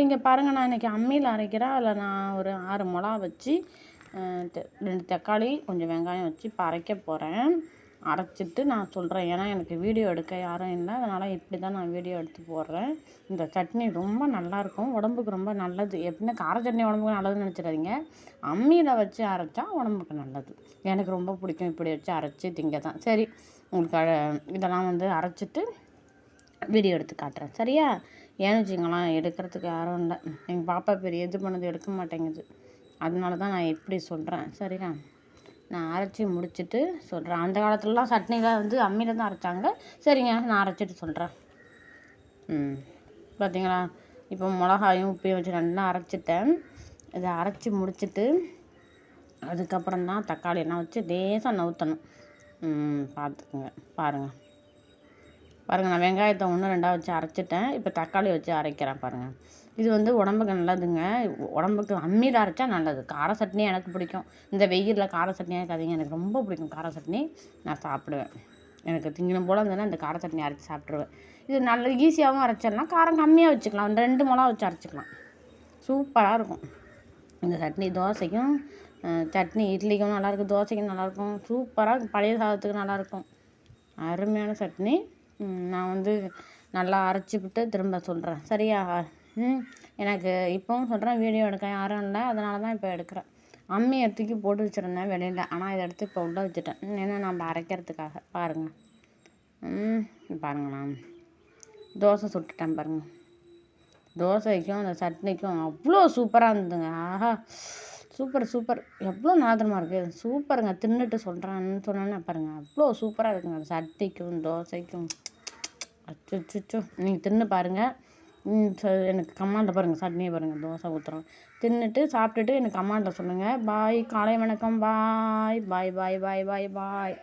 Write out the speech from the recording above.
இங்கே பாருங்கள் நான் இன்றைக்கி அம்மியில் அரைக்கிறேன். அதில் நான் ஒரு ஆறு மிளகா வச்சு ரெண்டு தக்காளி கொஞ்சம் வெங்காயம் வச்சு இப்போ அரைக்க போகிறேன் அரைச்சிட்டு நான் சொல்கிறேன் ஏன்னா எனக்கு வீடியோ எடுக்க யாரும் இல்லை. அதனால் இப்படி தான் நான் வீடியோ எடுத்து போடுறேன். இந்த சட்னி ரொம்ப நல்லாயிருக்கும் உடம்புக்கு ரொம்ப நல்லது. எப்படின்னா கார சட்னி உடம்புக்கு நல்லதுன்னு நினச்சிடாதீங்க. அம்மியில் வச்சு அரைச்சா உடம்புக்கு நல்லது. எனக்கு ரொம்ப பிடிக்கும் இப்படி வச்சு அரைச்சி திங்க தான் சரி உங்களுக்கு இதெல்லாம் வந்து அரைச்சிட்டு வீடியோ எடுத்து காட்டுறேன். சரியா? ஏன்னு வச்சுங்களேன் எடுக்கிறதுக்கு யாரும் இல்லை. எங்கள் பாப்பா பெரிய இது பண்ணது எடுக்க மாட்டேங்குது. அதனால தான் நான் எப்படி சொல்கிறேன் சரியா? நான் அரைச்சி முடிச்சுட்டு சொல்கிறேன் அந்த காலத்துலலாம் சட்னிலாம் வந்து அம்மியில் தான் அரைச்சாங்க. சரிங்க நான் அரைச்சிட்டு சொல்கிறேன் ம். பார்த்தீங்களா இப்போ மிளகாயும் உப்பையும் வச்சு நல்லா அரைச்சிட்டேன். இதை அரைச்சி முடிச்சுட்டு அதுக்கப்புறம் தான் தக்காளி எல்லாம் வச்சு லேசாக நவுத்தணும். பார்த்துக்குங்க பாருங்கள் பாருங்கள் நான் வெங்காயத்தை ஒன்று ரெண்டாக வச்சு அரைச்சிட்டேன். இப்போ தக்காளி வச்சு அரைக்கிறேன் பாருங்கள் இது வந்து உடம்புக்கு நல்லதுங்க. உடம்புக்கு அம்மியில் அரைச்சா நல்லது. கார சட்னி எனக்கு பிடிக்கும். இந்த வெயிலில் கார சட்னியாக இருக்காதிங்க எனக்கு ரொம்ப பிடிக்கும் கார சட்னி. நான் சாப்பிடுவேன். எனக்கு திங்கணும் போல் இருந்ததுன்னா இந்த கார சட்னி அரைச்சி சாப்பிட்ருவேன் இது நல்ல ஈஸியாகவும் அரைச்சிடலாம். காரம் கம்மியாக வச்சுக்கலாம். ரெண்டு மிளகா வச்சு அரைச்சிக்கலாம். சூப்பராக இருக்கும். இந்த சட்னி தோசைக்கும் சட்னி இட்லிக்கும் நல்லாயிருக்கும் தோசைக்கும் நல்லாயிருக்கும் சூப்பராக பழைய சாதத்துக்கு நல்லாயிருக்கும் அருமையான சட்னி. நான் வந்து நல்லா அரைச்சிக்கிட்டு திரும்ப சொல்கிறேன் சரியா? ம் எனக்கு இப்போவும் சொல்கிறேன் வீடியோ எடுக்க யாரும் இல்லை. அதனால தான் இப்போ எடுக்கிறேன். அம்மி தூக்கி போட்டு வச்சுருந்தேன் வெளியில். ஆனால் இதை எடுத்து இப்போ உள்ளே வச்சுட்டேன். ஏன்னா நம்ம அரைக்கிறதுக்காக? பாருங்கள் ம் பாருங்களேன் தோசை சுட்டுட்டேன் பாருங்கள் தோசைக்கும் அந்த சட்னிக்கும் அவ்வளோ சூப்பராக இருந்ததுங்க. ஆஹா. Super super. எவ்வளோ நாதனமாக இருக்குது சூப்பருங்க. தின்னுட்டு சொல்கிறான்னு சொன்னோன்னே பாருங்கள் அவ்வளோ சூப்பராக இருக்குங்க. அந்த சட்னிக்கும் தோசைக்கும். அச்சோ நீங்கள் தின்னு பாருங்கள் எனக்கு கமாண்டில் பாருங்கள் சட்னியை பாருங்கள் தோசை ஊற்றுறோம் தின்னுட்டு சாப்பிட்டுட்டு எனக்கு கமாண்டில் சொல்லுங்கள் பாய். காலை வணக்கம். பாய். பாய் பாய் பாய் பாய் பாய்.